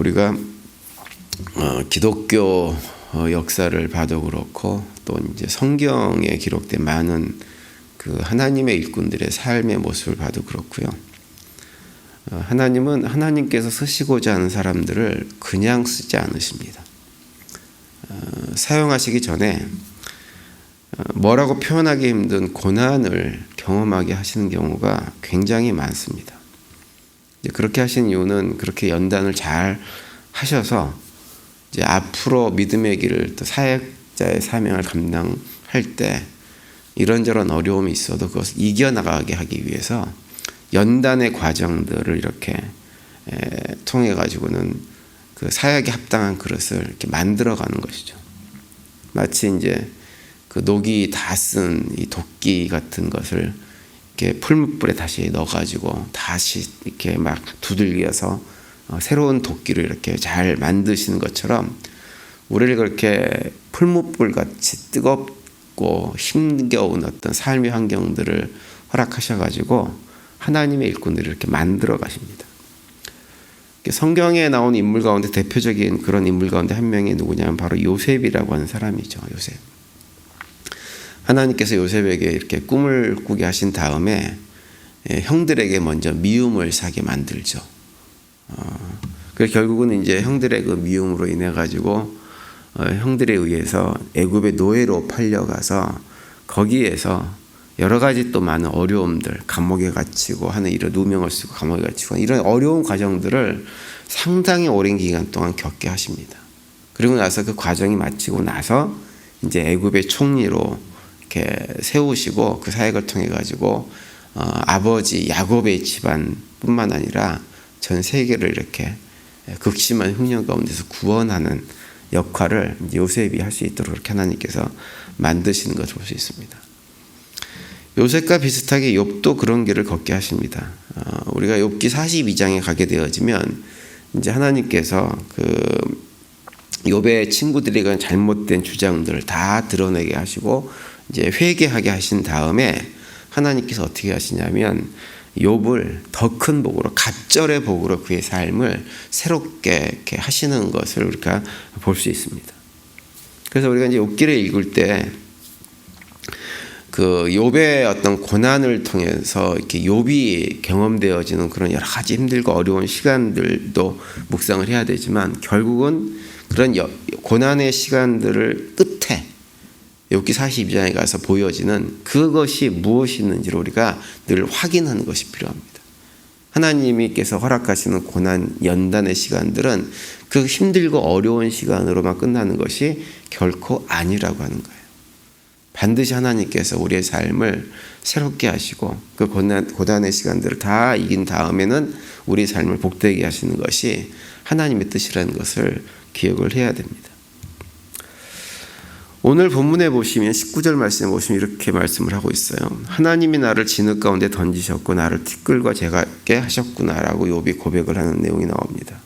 우리가 어, 기독교 어, 역사를 봐도 그렇고 또 이제 성경에 기록된 많은 그 하나님의 일꾼들의 삶의 모습을 봐도 그렇고요. 어, 하나님은 하나님께서 쓰시고자 하는 사람들을 그냥 쓰지 않으십니다. 어, 사용하시기 전에 어, 뭐라고 표현하기 힘든 고난을 경험하게 하시는 경우가 굉장히 많습니다. 그렇게 하신 이유는 그렇게 연단을 잘 하셔서 이제 앞으로 믿음의 길을 또 사역자의 사명을 감당할 때 이런저런 어려움이 있어도 그것을 이겨나가게 하기 위해서 연단의 과정들을 이렇게 통해 가지고는 그 사역에 합당한 그릇을 이렇게 만들어 가는 것이죠. 마치 이제 그 녹이 다 쓴 이 도끼 같은 것을 이렇게 풀무불에 다시 넣어가지고 다시 이렇게 막 두들겨서 어, 새로운 도끼를 이렇게 잘 만드시는 것처럼 우리를 그렇게 풀무불 같이 뜨겁고 힘겨운 어떤 삶의 환경들을 허락하셔가지고 하나님의 일꾼들을 이렇게 만들어 가십니다. 성경에 나온 인물 가운데 대표적인 그런 인물 가운데 한 명이 누구냐면 바로 요셉이라고 하는 사람이죠. 요셉. 하나님께서 요셉에게 이렇게 꿈을 꾸게 하신 다음에 예, 형들에게 먼저 미움을 사게 만들죠. 어, 그 결국은 이제 형들의 그 미움으로 인해 가지고 어, 형들에 의해서 애굽의 노예로 팔려가서 거기에서 여러 가지 또 많은 어려움들, 감옥에 갇히고 하는 이런 누명을 쓰고 감옥에 갇히고 이런 어려운 과정들을 상당히 오랜 기간 동안 겪게 하십니다. 그리고 나서 그 과정이 마치고 나서 이제 애굽의 총리로 이렇게 세우시고 그 사역을 통해 가지고 어, 아버지 야곱의 집안뿐만 아니라 전 세계를 이렇게 극심한 흉년 가운데서 구원하는 역할을 요셉이 할 수 있도록 그렇게 하나님께서 만드시는 것을 볼 수 있습니다. 요셉과 비슷하게 욥도 그런 길을 걷게 하십니다. 어, 우리가 욥기 42장에 가게 되어지면 이제 하나님께서 그 욥의 친구들이 그 잘못된 주장들을 다 드러내게 하시고 이제 회개하게 하신 다음에 하나님께서 어떻게 하시냐면 욥을 더 큰 복으로 갑절의 복으로 그의 삶을 새롭게 이렇게 하시는 것을 우리가 볼 수 있습니다. 그래서 우리가 이제 욥기를 읽을 때 그 욥의 어떤 고난을 통해서 이렇게 욥이 경험되어지는 그런 여러 가지 힘들고 어려운 시간들도 묵상을 해야 되지만 결국은 그런 고난의 시간들을 끝에 욥기 42장에 가서 보여지는 그것이 무엇이 있는지를 우리가 늘 확인하는 것이 필요합니다. 하나님께서 허락하시는 고난 연단의 시간들은 그 힘들고 어려운 시간으로만 끝나는 것이 결코 아니라고 하는 거예요. 반드시 하나님께서 우리의 삶을 새롭게 하시고 그 고난, 고단의 시간들을 다 이긴 다음에는 우리 삶을 복되게 하시는 것이 하나님의 뜻이라는 것을 기억을 해야 됩니다. 오늘 본문에 보시면 19절 말씀에 보시면 이렇게 말씀을 하고 있어요. 하나님이 나를 진흙 가운데 던지셨고 나를 티끌과 재갑게 하셨구나라고 욥이 고백을 하는 내용이 나옵니다.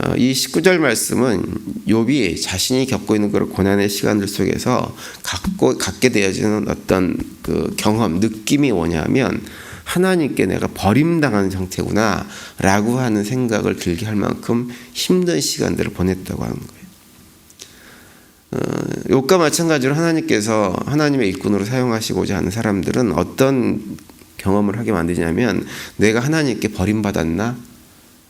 어, 이 19절 말씀은 욥이 자신이 겪고 있는 그런 고난의 시간들 속에서 갖고 갖게 되어지는 어떤 그 경험, 느낌이 뭐냐면 하나님께 내가 버림당한 상태구나라고 하는 생각을 들게 할 만큼 힘든 시간들을 보냈다고 하는 거예요. 어, 욕과 마찬가지로 하나님께서 하나님의 일꾼으로 사용하시고자 하는 사람들은 어떤 경험을 하게 만드냐면 내가 하나님께 버림받았나?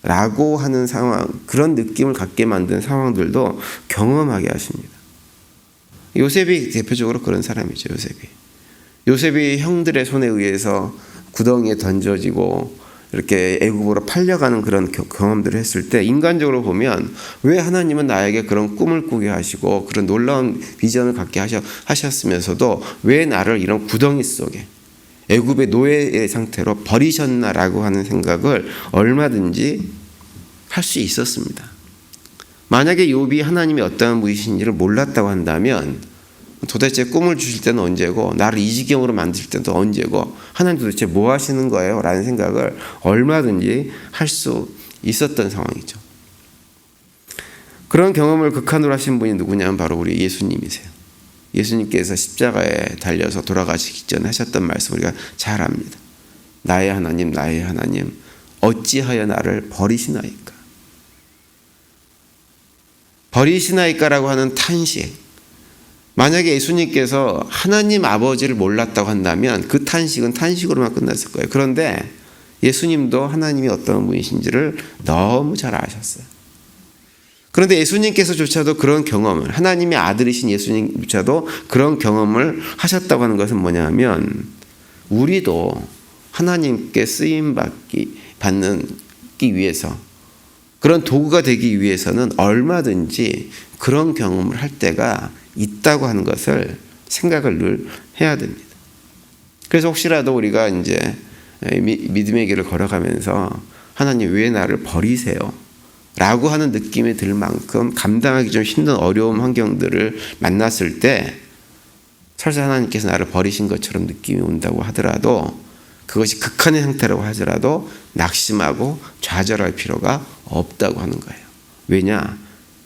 라고 하는 상황, 그런 느낌을 갖게 만든 상황들도 경험하게 하십니다. 요셉이 대표적으로 그런 사람이죠, 요셉이. 요셉이 형들의 손에 의해서 구덩이에 던져지고 이렇게 애굽으로 팔려가는 그런 경험들을 했을 때 인간적으로 보면 왜 하나님은 나에게 그런 꿈을 꾸게 하시고 그런 놀라운 비전을 갖게 하셨, 하셨으면서도 왜 나를 이런 구덩이 속에 애굽의 노예의 상태로 버리셨나라고 하는 생각을 얼마든지 할 수 있었습니다. 만약에 욥이 하나님이 어떠한 분이신지를 몰랐다고 한다면 도대체 꿈을 주실 때는 언제고 나를 이 지경으로 만드실 때는 언제고 하나님 도대체 뭐 하시는 거예요? 라는 생각을 얼마든지 할 수 있었던 상황이죠. 그런 경험을 극한으로 하신 분이 누구냐면 바로 우리 예수님이세요. 예수님께서 십자가에 달려서 돌아가시기 전에 하셨던 말씀 우리가 잘 압니다. 나의 하나님, 나의 하나님, 어찌하여 나를 버리시나이까? 버리시나이까라고 하는 탄식. 만약에 예수님께서 하나님 아버지를 몰랐다고 한다면 그 탄식은 탄식으로만 끝났을 거예요. 그런데 예수님도 하나님이 어떤 분이신지를 너무 잘 아셨어요. 그런데 예수님께서조차도 그런 경험을 하나님의 아들이신 예수님조차도 그런 경험을 하셨다고 하는 것은 뭐냐면 우리도 하나님께 쓰임 받기 받는 기 위해서 그런 도구가 되기 위해서는 얼마든지 그런 경험을 할 때가 있다고 하는 것을 생각을 늘 해야 됩니다. 그래서 혹시라도 우리가 이제 믿음의 길을 걸어가면서 하나님 왜 나를 버리세요? 라고 하는 느낌이 들 만큼 감당하기 좀 힘든 어려운 환경들을 만났을 때 설사 하나님께서 나를 버리신 것처럼 느낌이 온다고 하더라도 그것이 극한의 상태라고 하더라도 낙심하고 좌절할 필요가 없다고 하는 거예요. 왜냐?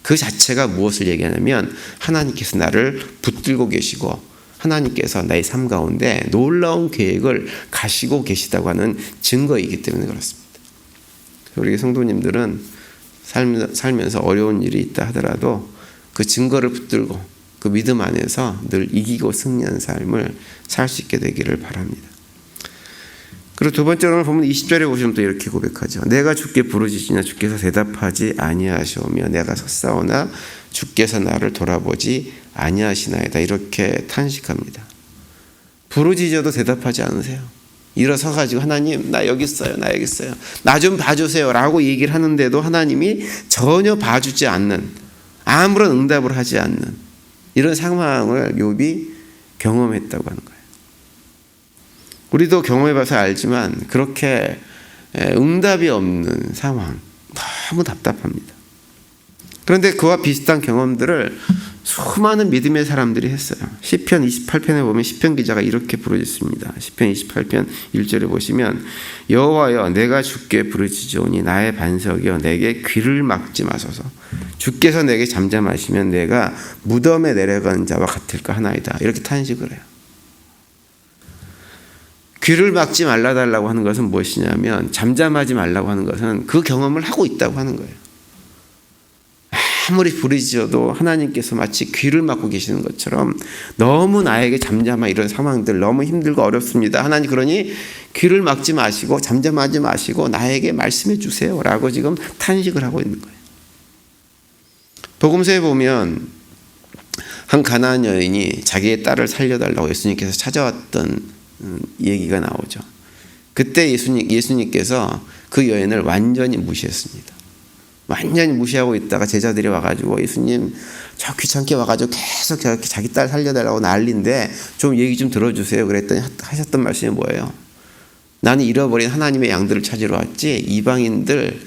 그 자체가 무엇을 얘기하냐면 하나님께서 나를 붙들고 계시고 하나님께서 나의 삶 가운데 놀라운 계획을 가시고 계시다고 하는 증거이기 때문에 그렇습니다. 우리 성도님들은 살면서 어려운 일이 있다 하더라도 그 증거를 붙들고 그 믿음 안에서 늘 이기고 승리하는 삶을 살 수 있게 되기를 바랍니다. 그리고 두 번째로 보면 20절에 보시면 또 이렇게 고백하죠. 내가 주께 부르짖으나 주께서 대답하지 아니하시오며 내가 섰사오나 주께서 나를 돌아보지 아니하시나이다. 이렇게 탄식합니다. 부르짖어도 대답하지 않으세요. 일어서 가지고 하나님 나 여기 있어요. 나 여기 있어요. 나 좀 봐주세요라고 얘기를 하는데도 하나님이 전혀 봐주지 않는 아무런 응답을 하지 않는 이런 상황을 욥이 경험했다고 하는 거예요. 우리도 경험해봐서 알지만 그렇게 응답이 없는 상황 너무 답답합니다. 그런데 그와 비슷한 경험들을 수많은 믿음의 사람들이 했어요. 시편 28편에 보면 시편 기자가 이렇게 부르짖습니다. 시편 28편 1절에 보시면 여호와여 내가 주께 부르짖으오니 나의 반석이여 내게 귀를 막지 마소서. 주께서 내게 잠잠하시면 내가 무덤에 내려간 자와 같을까 하나이다. 이렇게 탄식을 해요. 귀를 막지 말라 달라고 하는 것은 무엇이냐면 잠잠하지 말라고 하는 것은 그 경험을 하고 있다고 하는 거예요. 아무리 부르짖어도 하나님께서 마치 귀를 막고 계시는 것처럼 너무 나에게 잠잠한 이런 상황들 너무 힘들고 어렵습니다. 하나님 그러니 귀를 막지 마시고 잠잠하지 마시고 나에게 말씀해 주세요라고 지금 탄식을 하고 있는 거예요. 복음서에 보면 한 가나안 여인이 자기의 딸을 살려달라고 예수님께서 찾아왔던 음, 얘기가 나오죠. 그때 예수님, 예수님께서 그 여인을 완전히 무시했습니다. 완전히 무시하고 있다가 제자들이 와가지고 예수님 저 귀찮게 와가지고 계속 저렇게 자기 딸 살려달라고 난리인데 좀 얘기 좀 들어주세요. 그랬더니 하셨던 말씀이 뭐예요? 나는 잃어버린 하나님의 양들을 찾으러 왔지 이방인들에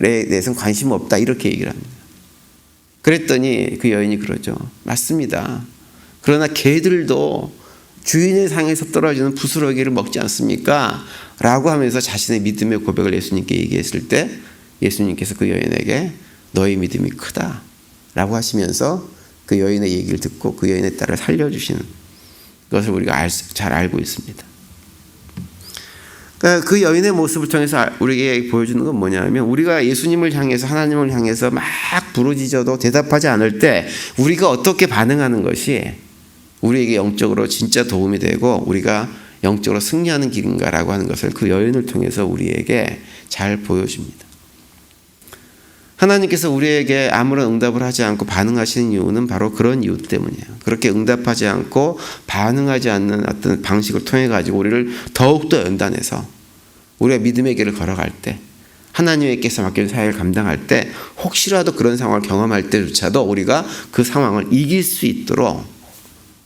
대해서는 관심 없다 이렇게 얘기를 합니다. 그랬더니 그 여인이 그러죠. 맞습니다. 그러나 개들도 주인의 상에서 떨어지는 부스러기를 먹지 않습니까? 라고 하면서 자신의 믿음의 고백을 예수님께 얘기했을 때 예수님께서 그 여인에게 너의 믿음이 크다. 라고 하시면서 그 여인의 얘기를 듣고 그 여인의 딸을 살려주시는 것을 우리가 알, 잘 알고 있습니다. 그러니까 그 여인의 모습을 통해서 우리에게 보여주는 건 뭐냐면 우리가 예수님을 향해서 하나님을 향해서 막 부르짖어도 대답하지 않을 때 우리가 어떻게 반응하는 것이 우리에게 영적으로 진짜 도움이 되고 우리가 영적으로 승리하는 길인가라고 하는 것을 그 여인을 통해서 우리에게 잘 보여줍니다. 하나님께서 우리에게 아무런 응답을 하지 않고 반응하시는 이유는 바로 그런 이유 때문이에요. 그렇게 응답하지 않고 반응하지 않는 어떤 방식을 통해 가지고 우리를 더욱더 연단해서 우리가 믿음의 길을 걸어갈 때 하나님께서 맡긴 사역을 감당할 때 혹시라도 그런 상황을 경험할 때조차도 우리가 그 상황을 이길 수 있도록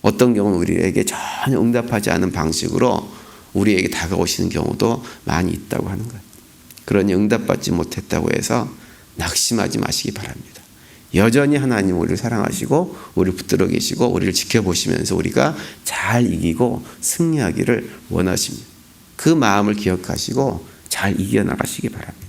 어떤 경우는 우리에게 전혀 응답하지 않은 방식으로 우리에게 다가오시는 경우도 많이 있다고 하는 거예요. 그러니 응답받지 못했다고 해서 낙심하지 마시기 바랍니다. 여전히 하나님 우리를 사랑하시고 우리를 붙들어 계시고 우리를 지켜보시면서 우리가 잘 이기고 승리하기를 원하십니다. 그 마음을 기억하시고 잘 이겨나가시기 바랍니다.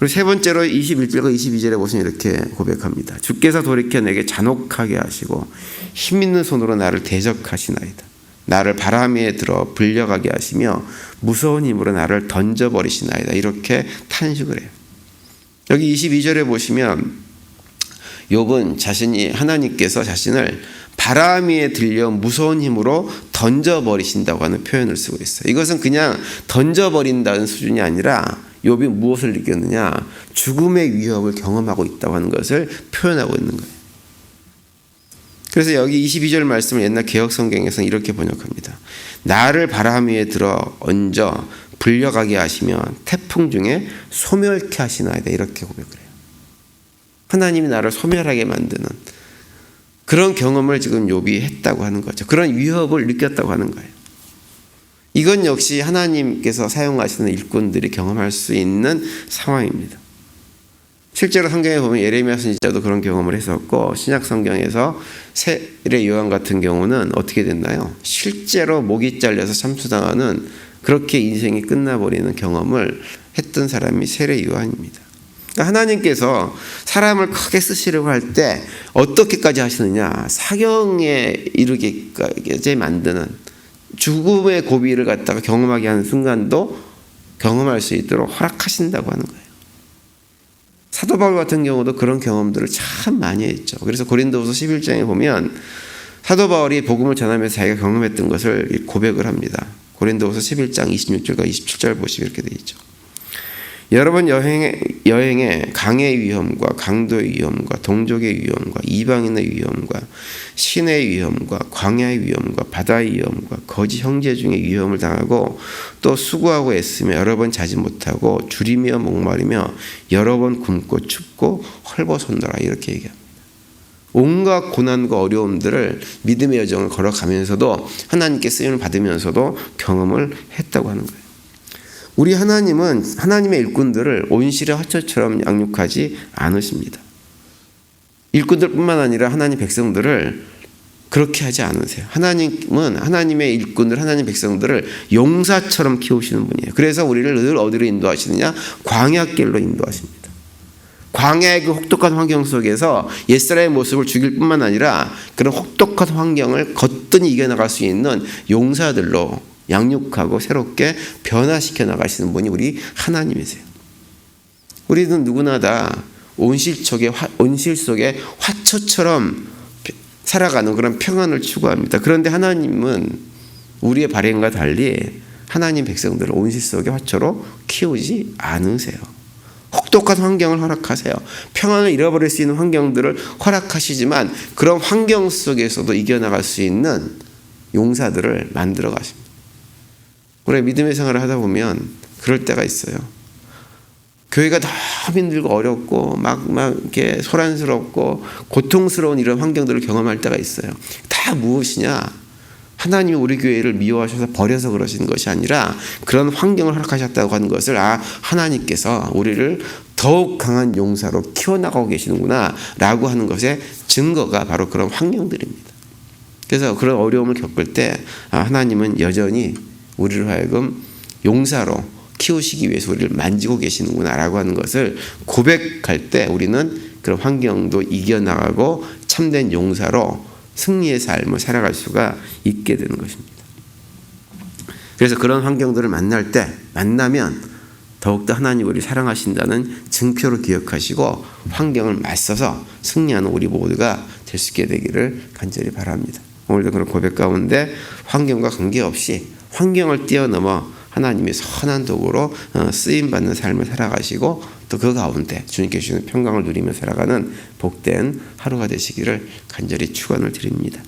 그리고 세 번째로 21절과 22절에 보시면 이렇게 고백합니다. 주께서 돌이켜 내게 잔혹하게 하시고 힘 있는 손으로 나를 대적하시나이다. 나를 바람 위에 들어 불려가게 하시며 무서운 힘으로 나를 던져버리시나이다. 이렇게 탄식을 해요. 여기 22절에 보시면 욥은 자신이 하나님께서 자신을 바람 위에 들려 무서운 힘으로 던져버리신다고 하는 표현을 쓰고 있어요. 이것은 그냥 던져버린다는 수준이 아니라 욥이 무엇을 느꼈느냐? 죽음의 위협을 경험하고 있다고 하는 것을 표현하고 있는 거예요. 그래서 여기 22절 말씀을 옛날 개혁 성경에서는 이렇게 번역합니다. 나를 바람 위에 들어 얹어 불려가게 하시면 태풍 중에 소멸케 하시나이다 이렇게 고백을 해요. 하나님이 나를 소멸하게 만드는 그런 경험을 지금 욥이 했다고 하는 거죠. 그런 위협을 느꼈다고 하는 거예요. 이건 역시 하나님께서 사용하시는 일꾼들이 경험할 수 있는 상황입니다. 실제로 성경에 보면 예레미야 선지자도 그런 경험을 했었고 신약 성경에서 세례 요한 같은 경우는 어떻게 됐나요? 실제로 목이 잘려서 참수당하는 그렇게 인생이 끝나버리는 경험을 했던 사람이 세례 요한입니다. 그러니까 하나님께서 사람을 크게 쓰시려고 할 때 어떻게까지 하시느냐 사경에 이르게까지 만드는 죽음의 고비를 갖다가 경험하게 하는 순간도 경험할 수 있도록 허락하신다고 하는 거예요. 사도 바울 같은 경우도 그런 경험들을 참 많이 했죠. 그래서 고린도후서 11장에 보면 사도 바울이 복음을 전하면서 자기가 경험했던 것을 고백을 합니다. 고린도후서 11장 26절과 27절 보시면 이렇게 되어 있죠. 여러분 여행에 여행에 강의 위험과 강도의 위험과 동족의 위험과 이방인의 위험과 신의 위험과 광야의 위험과 바다의 위험과 거짓 형제 중의 위험을 당하고 또 수고하고 애쓰며 여러 번 자지 못하고 줄이며 목마르며 여러 번 굶고 춥고 헐벗었노라 이렇게 얘기합니다. 온갖 고난과 어려움들을 믿음의 여정을 걸어가면서도 하나님께 쓰임을 받으면서도 경험을 했다고 하는 거예요. 우리 하나님은 하나님의 일꾼들을 온실의 화초처럼 양육하지 않으십니다. 일꾼들뿐만 아니라 하나님 백성들을 그렇게 하지 않으세요. 하나님은 하나님의 일꾼들, 하나님 백성들을 용사처럼 키우시는 분이에요. 그래서 우리를 늘 어디로 인도하시느냐? 광야길로 인도하십니다. 광야의 그 혹독한 환경 속에서 옛사람의 모습을 죽일 뿐만 아니라 그런 혹독한 환경을 거뜬히 이겨나갈 수 있는 용사들로 양육하고 새롭게 변화시켜 나가시는 분이 우리 하나님이세요. 우리는 누구나 다 온실 속에 온실 속에 화초처럼 살아가는 그런 평안을 추구합니다. 그런데 하나님은 우리의 발행과 달리 하나님 백성들을 온실 속의 화초로 키우지 않으세요. 혹독한 환경을 허락하세요. 평안을 잃어버릴 수 있는 환경들을 허락하시지만 그런 환경 속에서도 이겨나갈 수 있는 용사들을 만들어 가십니다. 우리 믿음의 생활을 하다 보면 그럴 때가 있어요. 교회가 너무 힘들고 어렵고 막, 막 이렇게 소란스럽고 고통스러운 이런 환경들을 경험할 때가 있어요. 다 무엇이냐? 하나님이 우리 교회를 미워하셔서 버려서 그러시는 것이 아니라 그런 환경을 허락하셨다고 하는 것을 아, 하나님께서 우리를 더욱 강한 용사로 키워나가고 계시는구나 라고 하는 것의 증거가 바로 그런 환경들입니다. 그래서 그런 어려움을 겪을 때 아, 하나님은 여전히 우리를 하여금 용사로 키우시기 위해서 우리를 만지고 계시는구나라고 하는 것을 고백할 때 우리는 그런 환경도 이겨나가고 참된 용사로 승리의 삶을 살아갈 수가 있게 되는 것입니다. 그래서 그런 환경들을 만날 때 만나면 더욱더 하나님 우리 사랑하신다는 증표로 기억하시고 환경을 맞서서 승리하는 우리 모두가 될 수 있게 되기를 간절히 바랍니다. 오늘도 그런 고백 가운데 환경과 관계없이 환경을 뛰어넘어 하나님의 선한 도구로 어, 쓰임 받는 삶을 살아가시고 또 그 가운데 주님께 주시는 평강을 누리며 살아가는 복된 하루가 되시기를 간절히 축원을 드립니다.